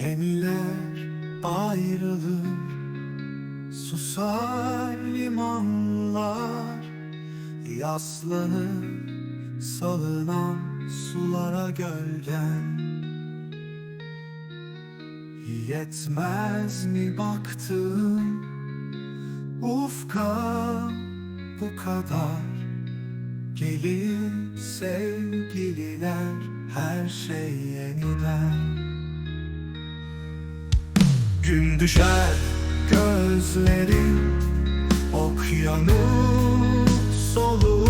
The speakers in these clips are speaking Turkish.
Gemiler ayrılır Susar limanlar Yaslanır salınan sulara gölgen. Yetmez mi baktığım ufka bu kadar? Gelir sevgililer her şey yeniden Gün düşer gözlerim Okyanus olur.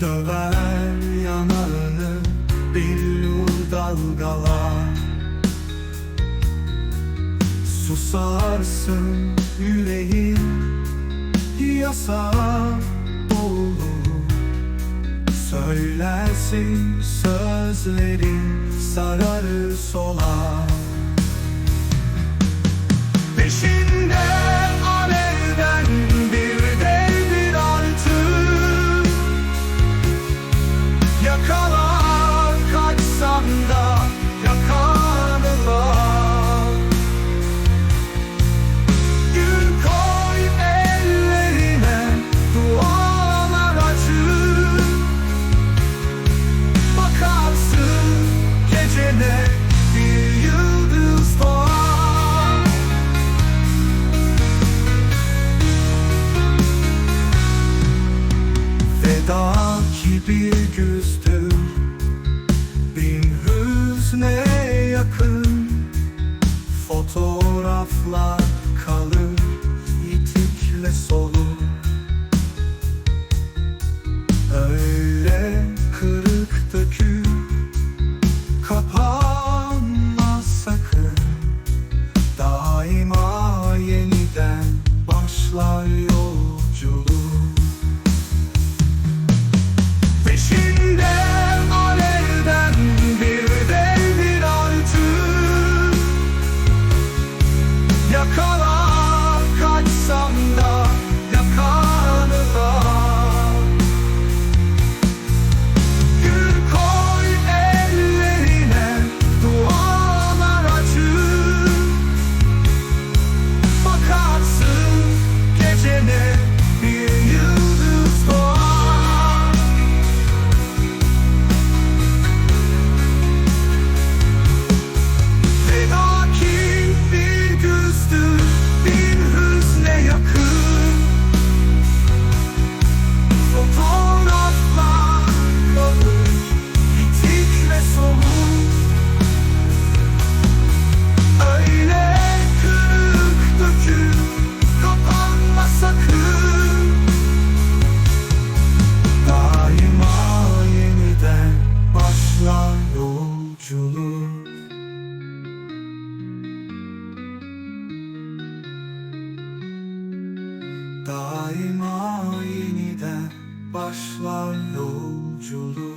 Döver yanağını billur dalgalar. Susarsın yüreğin yasa olur. Söylersin sözlerin sararır solar Fedaki bir güzdür Bin hüzne yakın. Fotoğraflar kalır yitikle solur başlar yolculuk